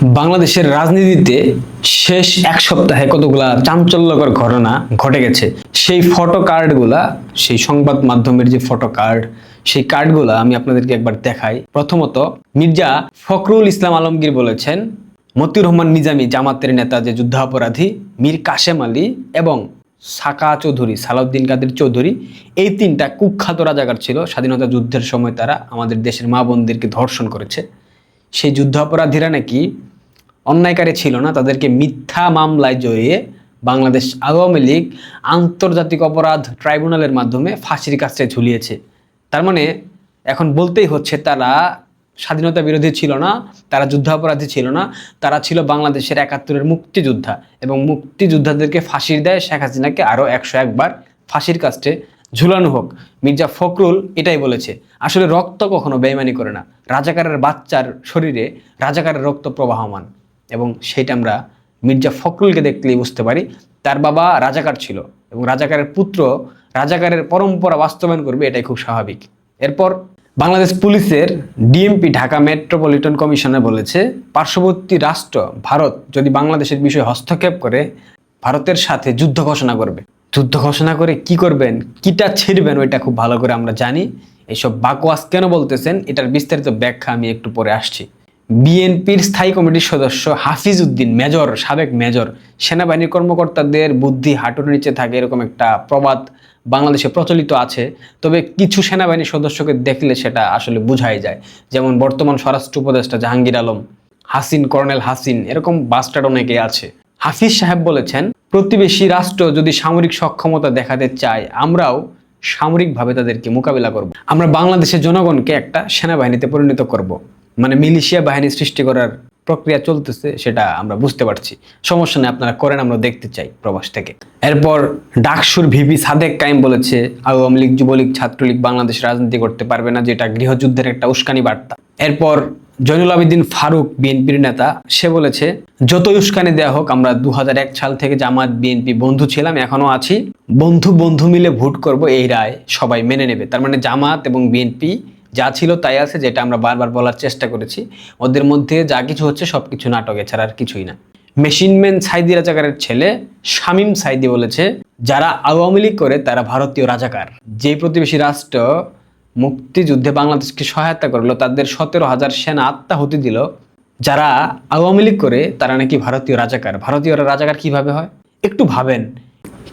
বাংলাদেশের রাজনীতিতে শেষ এক সপ্তাহে কতগুলা চাঞ্চল্যকর ঘটনা ঘটে গেছে, সেই ফটো কার্ডগুলা সেই সংবাদ মাধ্যমের যে ফটো কার্ড সেই কার্ডগুলা আমি আপনাদেরকে একবার দেখাই। প্রথমত, মির্জা ফখরুল ইসলাম আলমগীর বলেছেন, মতিউর রহমান নিজামী জামাতের নেতা যে যুদ্ধাপরাধী, মীর কাশেম আলী এবং সাকা চৌধুরী, সালাউদ্দিন কাদের চৌধুরী, এই তিনটা কুখ্যাত রাজাকার ছিল। স্বাধীনতা যুদ্ধের সময় তারা আমাদের দেশের মা বোনদেরকে ধর্ষণ করেছে। সেই যুদ্ধাপরাধীরা নাকি অন্যায়কারী ছিল না, তাদেরকে মিথ্যা মামলায় জড়িয়ে বাংলাদেশ আওয়ামী লীগ আন্তর্জাতিক অপরাধ ট্রাইব্যুনালের মাধ্যমে ফাঁসির কাছে ঝুলিয়েছে। তার মানে এখন বলতেই হচ্ছে তারা স্বাধীনতা বিরোধী ছিল না, তারা যুদ্ধাপরাধী ছিল না, তারা ছিল বাংলাদেশের একাত্তরের মুক্তিযোদ্ধা এবং মুক্তিযোদ্ধাদেরকে ফাঁসির দেয় শেখ হাসিনাকে আরও একশো একবার ফাঁসির কাস্টে ঝুলানো হোক। মির্জা ফখরুল এটাই বলেছে, আসলে রক্ত কখনো বেইমানি করে না। রাজাকারের বাচ্চার শরীরে রাজাকারের রক্ত প্রবাহমান এবং সেটা আমরা মির্জা ফখরুলকে দেখলেই বুঝতে পারি। তার বাবা রাজাকার ছিল এবং রাজাকারের পুত্র রাজাকারের পরম্পরা বাস্তবায়ন করবে এটাই খুব স্বাভাবিক। এরপর বাংলাদেশ পুলিশের ডিএমপি ঢাকা মেট্রোপলিটন কমিশনে বলেছে, পার্শ্ববর্তী রাষ্ট্র ভারত যদি বাংলাদেশের বিষয়ে হস্তক্ষেপ করে, ভারতের সাথে যুদ্ধ ঘোষণা করবে। যুদ্ধ ঘোষণা করে কি করবেন? কিটা ছিঁড়বেন? ওইটা খুব ভালো করে আমরা জানি। এইসব বাকওয়াস কেন বলতেছেন? এটার বিস্তারিত ব্যাখ্যা আমি একটু পরে আসছি। বিএনপির স্থায়ী কমিটির সদস্য হাফিজ উদ্দিন, মেজর, সাবেক মেজর, সেনাবাহিনীর কর্মকর্তাদের বুদ্ধি হাঁটুর নিচে থাকে এরকম একটা প্রবাদ বাংলাদেশে প্রচলিত আছে। তবে কিছু সেনাবাহিনীর সদস্যকে দেখলে সেটা আসলে বোঝাই যায়। যেমন বর্তমান স্বরাষ্ট্র উপদেষ্টা জাহাঙ্গীর আলম, হাসিন, কর্নেল হাসিন, এরকম বাস্টার অনেকে আছে। হাফিজ সাহেব বলেছেন প্রতিবেশী রাষ্ট্র যদি সামরিক সক্ষমতা দেখাতে চায়, আমরাও সামরিকভাবে তাদেরকে মোকাবিলা করব। আমরা বাংলাদেশের জনগণকে একটা সেনাবাহিনীতে পরিণত করব। মানে মিলিশিয়া বাহিনী সৃষ্টি করার প্রক্রিয়া চলতেছে, সেটা আমরা বুঝতে পারছি। সমস্যা নেই, আপনারা করেন, আমরা দেখতে চাই প্রবাস থেকে। এরপর ডাকসুর ভিপি সাদেক কাইম বলেছে, আওয়ামী লীগ, যুবলীগ, ছাত্রলীগ বাংলাদেশ রাজনীতি করতে পারবে না, যেটা গৃহযুদ্ধের একটা উস্কানি বার্তা। এরপর জয়নুল আবেদিন ফারুক বিএনপির নেতা, সে বলেছে, যত উস্কানি দেওয়া হোক, আমরা দু হাজার এক সাল থেকে জামাত বিএনপি বন্ধু ছিলাম, এখনও আছি। বন্ধু বন্ধু মিলে ভোট করব, এই রায় সবাই মেনে নেবে। তার মানে জামাত এবং বিএনপি যা ছিল তাই আছে, যেটা আমরা বারবার বলার চেষ্টা করেছি। ওদের মধ্যে যা কিছু হচ্ছে সব কিছু নাটক, এছাড়া আর কিছুই না। মেশিনম্যান সাইদি রাজাকারের ছেলে শামীম সাইদি বলেছে, যারা আওয়ামী লীগ করে, তারা ভারতীয় রাজাকার। যে প্রতিবেশী রাষ্ট্র মুক্তিযুদ্ধে বাংলাদেশকে সহায়তা করল, তাদের সতেরো হাজার সেনা আত্মাহুতি দিল, যারা আওয়ামী লীগ করে, তারা নাকি ভারতীয় রাজাকার। ভারতীয়রা রাজাকার কীভাবে হয়? একটু ভাবেন।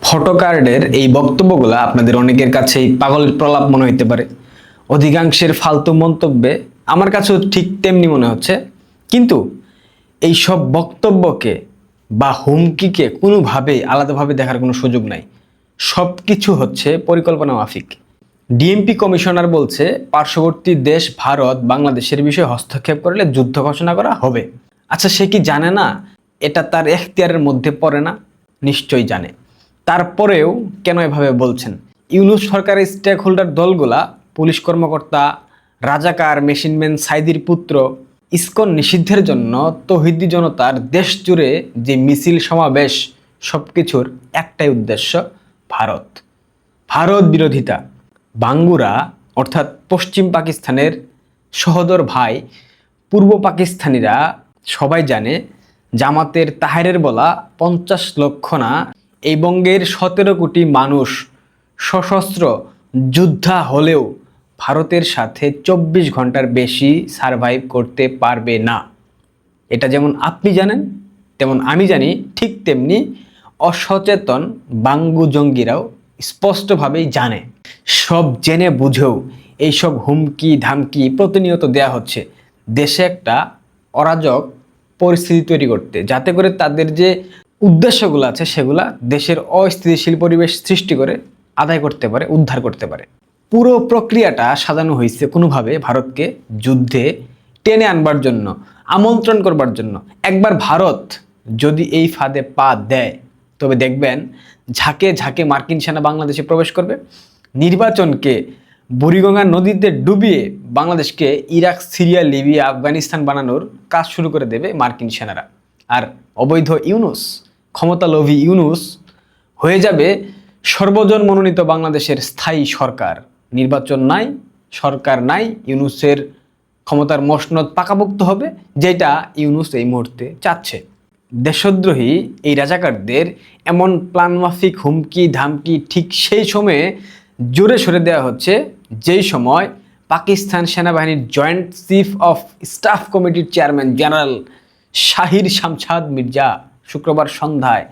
ফটো কার্ডের এই বক্তব্যগুলো আপনাদের অনেকের কাছেই পাগলের প্রলাপ মনে হইতে পারে। অধিকাংশের ফালতু মন্তব্যে আমার কাছেও ঠিক তেমনি মনে হচ্ছে। কিন্তু এই সব বক্তব্যকে বা হুমকিকে কোনোভাবেই আলাদাভাবে দেখার কোনো সুযোগ নাই। সব কিছু হচ্ছে পরিকল্পনা মাফিক। ডিএমপি কমিশনার বলছে, পার্শ্ববর্তী দেশ ভারত বাংলাদেশের বিষয়ে হস্তক্ষেপ করলে যুদ্ধ ঘোষণা করা হবে। আচ্ছা সে কি জানে না? এটা তার এখতিয়ারের মধ্যে পড়ে না? নিশ্চয়ই জানে। তারপরেও কেন এভাবে বলছেন? ইউনুস সরকারের স্টেক হোল্ডার দলগুলা, পুলিশ কর্মকর্তা, রাজাকার, মেশিনম্যান সাইদির পুত্র, ইসকন নিষিদ্ধের জন্য তহিদি জনতার দেশ জুড়ে যে মিছিল সমাবেশ সব কিছুর একটাই উদ্দেশ্য ভারত। ভারত বিরোধিতা। বাঙ্গুরা, অর্থাৎ পশ্চিম পাকিস্তানের সহদর ভাই, পূর্ব পাকিস্তানিরা সবাই জানে জামাতের তাহেরের বলা পঞ্চাশ লক্ষ না, এই বঙ্গের সতেরো কোটি মানুষ সশস্ত্র যোদ্ধা হলেও ভারতের সাথে চব্বিশ ঘণ্টার বেশি সারভাইভ করতে পারবে না। এটা যেমন আপনি জানেন, তেমন আমি জানি, ঠিক তেমনি অসচেতন বাঙ্গু জঙ্গিরাও স্পষ্টভাবেই জানে। সব জেনে বুঝেও এইসব হুমকি ধামকি প্রতিনিয়ত দেয়া হচ্ছে। দেশে একটা অরাজক পরিস্থিতি তৈরি করতে, যাতে করে তাদের যে উদ্দেশ্যগুলো আছে সেগুলা দেশের অস্থিতিশীল পরিবেশ সৃষ্টি করে, আদায় করতে পারে, উদ্ধার করতে পারে। পুরো প্রক্রিয়াটা সাজানো হয়েছে কোনোভাবে ভারতকে যুদ্ধে টেনে আনবার জন্য, আমন্ত্রণ করবার জন্য। একবার ভারত যদি এই ফাঁদে পা দেয় তবে দেখবেন ঝাঁকে ঝাঁকে মার্কিন সেনা বাংলাদেশে প্রবেশ করবে। নির্বাচনকে বুড়িগঙ্গা নদীতে ডুবিয়ে বাংলাদেশকে ইরাক, সিরিয়া, লিবিয়া, আফগানিস্তান বানানোর কাজ শুরু করে দেবে মার্কিন সেনারা। আর অবৈধ ইউনুস, ক্ষমতালোভী ইউনুস হয়ে যাবে সর্বজন মনোনীত বাংলাদেশের স্থায়ী সরকার। নির্বাচন নাই, সরকার নাই, ইউনুসের ক্ষমতার মসনদ পাকাপোক্ত হবে, যেটা ইউনুস এই মুহূর্তে চাচ্ছে। দেশদ্রোহী এই রাজাকারদের এমন প্ল্যানমাফিক হুমকি, ধামকি ঠিক সেই সময়ে জোরে সরে দেওয়া হচ্ছে, যেই সময় পাকিস্তান সেনাবাহিনীর জয়েন্ট চিফ অফ স্টাফ কমিটির চেয়ারম্যান জেনারেল শাহির শামছাদ মির্জা শুক্রবার সন্ধ্যায়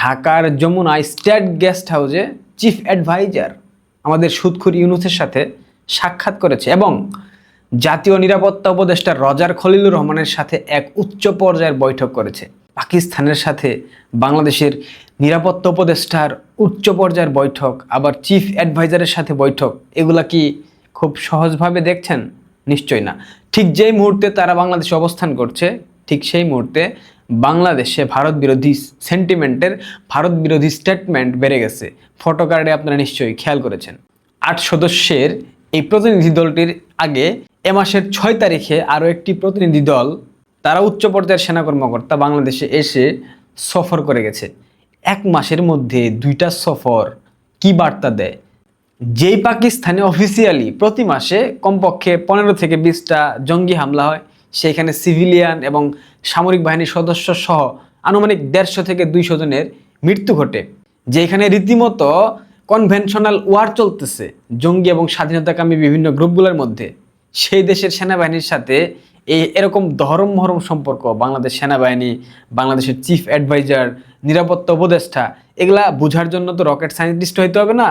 ঢাকার যমুনায় স্টেট গেস্ট হাউসে চিফ অ্যাডভাইজার আমাদের সুদখুর ইউনুসের সাথে সাক্ষাৎ করেছে এবং জাতীয় নিরাপত্তা উপদেষ্টা রজার খলিলুর রহমানের সাথে এক উচ্চ পর্যায়ের বৈঠক করেছে। পাকিস্তানের সাথে বাংলাদেশের নিরাপত্তা উপদেষ্টার উচ্চ পর্যায়ের বৈঠক, আবার চিফ অ্যাডভাইজারের সাথে বৈঠক, এগুলা কি খুব সহজভাবে দেখছেন? নিশ্চয় না। ঠিক যেই মুহূর্তে তারা বাংলাদেশে অবস্থান করছে, ঠিক সেই মুহূর্তে বাংলাদেশে ভারত বিরোধী সেন্টিমেন্টের ভারত বিরোধী স্টেটমেন্ট বেড়ে গেছে। ফটো কার্ডে আপনারা নিশ্চয়ই খেয়াল করেছেন। আট সদস্যের এই প্রতিনিধি দলটির আগে এ মাসের ছয় তারিখে আরও একটি প্রতিনিধি দল তারা উচ্চ পর্যায়ের সেনা কর্মকর্তা বাংলাদেশে এসে সফর করে গেছে। এক মাসের মধ্যে দুইটা সফর কি বার্তা দেয়? যেই পাকিস্তানে অফিসিয়ালি প্রতি মাসে কমপক্ষে পনেরো থেকে বিশটা জঙ্গি হামলা হয়, সেখানে সিভিলিয়ান এবং সামরিক বাহিনীর সদস্য সহ আনুমানিক দেড়শো থেকে দুইশো জনের মৃত্যু ঘটে, যেখানে রীতিমতো কনভেনশনাল ওয়ার চলতেছে। জঙ্গি এবং স্বাধীনতাকামী বিভিন্ন গ্রুপগুলোর মধ্যে। সেই দেশের সেনাবাহিনীর সাথে এই এরকম ধরম মহরম সম্পর্ক, বাংলাদেশ সেনাবাহিনী, বাংলাদেশের চিফ অ্যাডভাইজার নিরাপত্তা উপদেষ্টা, এগুলা বোঝার জন্য তো রকেট সায়েন্টিস্ট হইতে হবে না,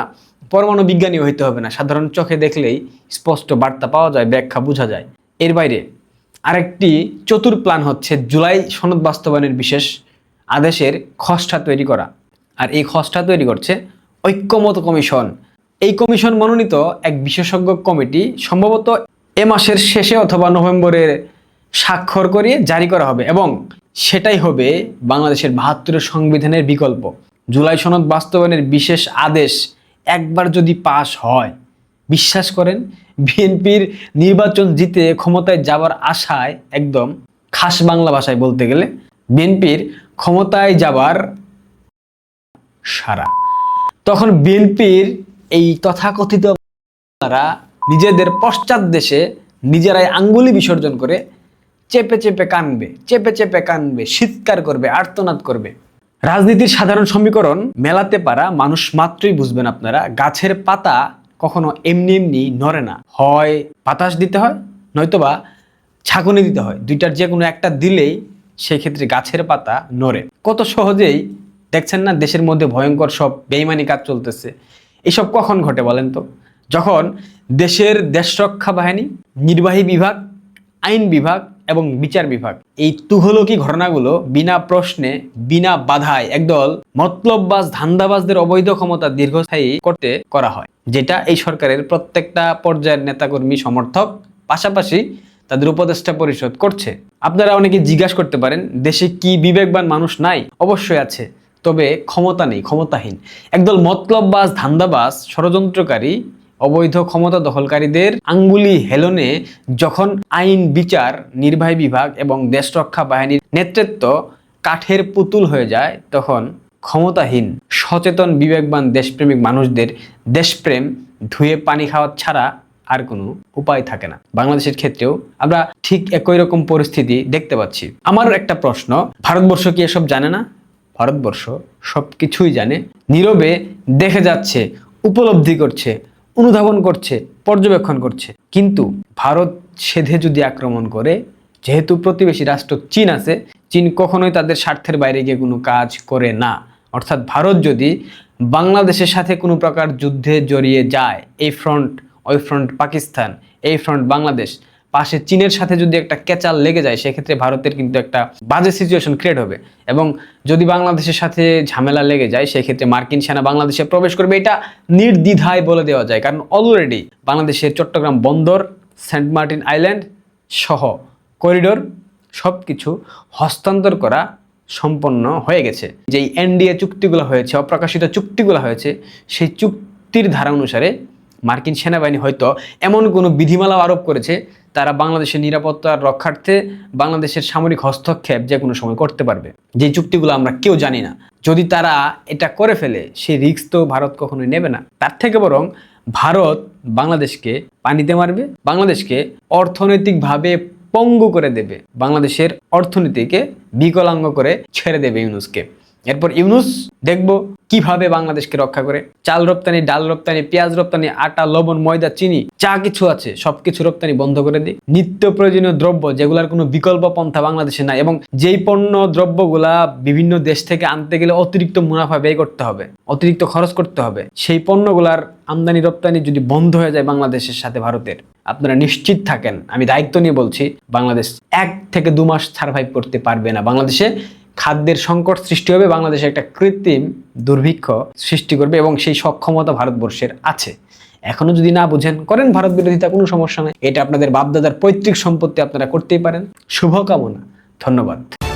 পরমাণু বিজ্ঞানী হইতে হবে না। সাধারণ চোখে দেখলেই স্পষ্ট বার্তা পাওয়া যায়, ব্যাখ্যা বোঝা যায়। এর বাইরে আরেকটি চতুর প্ল্যান হচ্ছে জুলাই সনদ বাস্তবায়নের বিশেষ আদেশের খসড়া তৈরি করা। আর এই খসড়া তৈরি করছে ঐক্যমত কমিশন। এই কমিশন মনোনীত এক বিশেষজ্ঞ কমিটি, সম্ভবত এ মাসের শেষে অথবা নভেম্বরের স্বাক্ষর করিয়ে জারি করা হবে এবং সেটাই হবে বাংলাদেশের বাহাত্তরের সংবিধানের বিকল্প। জুলাই সনদ বাস্তবায়নের বিশেষ আদেশ একবার যদি পাশ হয়, বিশ্বাস করেন, বিএনপির নির্বাচন জিতে ক্ষমতায় যাবার আশায় একদম খাস বাংলা ভাষায় বলতে গেলে বিএনপির ক্ষমতায় যাবার সারা তখন বিএনপির এই তথাকথিত তারা নিজেদের পশ্চাৎ দেশে নিজেরাই আঙ্গুলি বিসর্জন করে চেপে চেপে কানবে, চেপে চেপে কানবে, চিৎকার করবে, আর্তনাদ করবে। রাজনীতির সাধারণ সমীকরণ, মেলাতে পারা মানুষ মাত্রই বুঝবেন আপনারা, গাছের পাতা কখনো এমনি এমনি নড়ে না। হয় বাতাস দিতে হয়, নয়তোবা ছাঁকুনি দিতে হয়। দুইটার যে কোনো একটা দিলেই সেই ক্ষেত্রে গাছের পাতা নড়ে। কত সহজেই দেখছেন না দেশের মধ্যে ভয়ঙ্কর সব বেইমানি কাজ চলতেছে। এসব কখন ঘটে বলেন তো? যখন দেশের দেশরক্ষা বাহিনী, নির্বাহী বিভাগ, আইন বিভাগ এবং বিচার বিভাগ এই তুহলকি ঘটনাগুলো বিনা প্রশ্নে, বিনা বাধায় একদল মতলববাজ, ধান্দাবাজদের অবৈধ ক্ষমতা দীর্ঘস্থায়ী করতে করা হয়, যেটা এই সরকারের প্রত্যেকটা পর্যায়ের নেতাকর্মী সমর্থক পাশাপাশি তাদের উপদেষ্টা পরিষদ করছে। আপনারা অনেকে জিজ্ঞাসা করতে পারেন, দেশে কি বিবেকবান মানুষ নাই? অবশ্যই আছে, তবে ক্ষমতা নেই, ক্ষমতাহীন। একদল মতলববাজ, ধান্দাবাজ, ষড়যন্ত্রকারী অবৈধ ক্ষমতা দখলকারীদের আঙ্গুলি হেলনে যখন আইন, বিচার, নির্বাহী বিভাগ এবং দেশরক্ষা বাহিনীর নেতৃত্ব কাঠের পুতুল হয়ে যায়, তখন ক্ষমতাহীন, সচেতন, বিবেকবান দেশপ্রেমিক মানুষদের দেশপ্রেম ধুয়ে পানি খাওয়া ছাড়া আর কোনো উপায় থাকে না। বাংলাদেশের ক্ষেত্রেও আমরা ঠিক একই রকম পরিস্থিতি দেখতে পাচ্ছি। আমার একটা প্রশ্ন, ভারতবর্ষ কি এসব জানে না? ভারতবর্ষ সব কিছুই জানে, নীরবে দেখে যাচ্ছে, উপলব্ধি করছে অনুধাবন করছে, পর্যবেক্ষণ করছে। কিন্তু ভারত সেধে যদি আক্রমণ করে, যেহেতু প্রতিবেশী রাষ্ট্র চীন আছে, চীন কখনোই তাদের স্বার্থের বাইরে গিয়ে কোনো কাজ করে না। অর্থাৎ ভারত যদি বাংলাদেশের সাথে কোনো প্রকার যুদ্ধে জড়িয়ে যায়, এই ফ্রন্ট ওই ফ্রন্ট পাকিস্তান, এই ফ্রন্ট বাংলাদেশ পাশে চীনের সাথে যদি একটা কেচাল লেগে যায়, সেক্ষেত্রে ভারতের কিন্তু একটা বাজে সিচুয়েশন ক্রিয়েট হবে। এবং যদি বাংলাদেশের সাথে ঝামেলা লেগে যায়, সেক্ষেত্রে মার্কিন সেনা বাংলাদেশে প্রবেশ করবে। এটা নির্দ্বিধায় বলে দেওয়া যায়। কারণ অলরেডি বাংলাদেশের চট্টগ্রাম বন্দর সেন্ট মার্টিন আইল্যান্ড সহ করিডোর সব কিছু হস্তান্তর করা সম্পন্ন হয়ে গেছে। যেই এনডিএ চুক্তিগুলো হয়েছে, অপ্রকাশিত চুক্তিগুলো হয়েছে, সেই চুক্তির ধারা অনুসারে মার্কিন সেনাবাহিনী হয়তো এমন কোনো বিধিমালা আরোপ করেছে তারা বাংলাদেশের নিরাপত্তার রক্ষার্থে বাংলাদেশের সামরিক হস্তক্ষেপ যে কোনো সময় করতে পারবে। যে চুক্তিগুলো আমরা কেউ জানি না। যদি তারা এটা করে ফেলে সেই রিস্ক তো ভারত কখনোই নেবে না। তার থেকে বরং ভারত বাংলাদেশকে পানিতে মারবে, বাংলাদেশকে অর্থনৈতিকভাবে পঙ্গু করে দেবে, বাংলাদেশের অর্থনীতিকে বিকলাঙ্গ করে ছেড়ে দেবে ইউনুসকে। এরপর ইউনুস দেখব কীভাবে বাংলাদেশকে রক্ষা করে। চাল রপ্তানি, ডাল রপ্তানি, পেঁয়াজ রপ্তানি, আটা, লবণ, ময়দা, চিনি, যা কিছু আছে, সবকিছু রপ্তানি বন্ধ করে দিই। নিত্য প্রয়োজনীয় দ্রব্য, যেগুলোর কোনো বিকল্প পন্থা বাংলাদেশে নাই এবং যেই পণ্য, দ্রব্যগুলা বিভিন্ন দেশ থেকে আনতে গেলে অতিরিক্ত মুনাফা ব্যয় করতে হবে, অতিরিক্ত খরচ করতে হবে। সেই পণ্যগুলার আমদানি রপ্তানি যদি বন্ধ হয়ে যায় বাংলাদেশের সাথে ভারতের, আপনারা নিশ্চিত থাকেন, আমি দায়িত্ব নিয়ে বলছি, বাংলাদেশ এক থেকে দু মাস সার্ভাইভ করতে পারবে না। বাংলাদেশে খাদ্যের সংকট সৃষ্টি হবে, বাংলাদেশে একটা কৃত্রিম দুর্ভিক্ষ সৃষ্টি করবে এবং সেই সক্ষমতা ভারতবর্ষের আছে। এখনও যদি না বুঝেন, করেন ভারত বিরোধিতা, কোনো সমস্যা নেই। এটা আপনাদের বাপদাদার পৈতৃক সম্পত্তি আপনারা করতেই পারেন। শুভকামনা, ধন্যবাদ।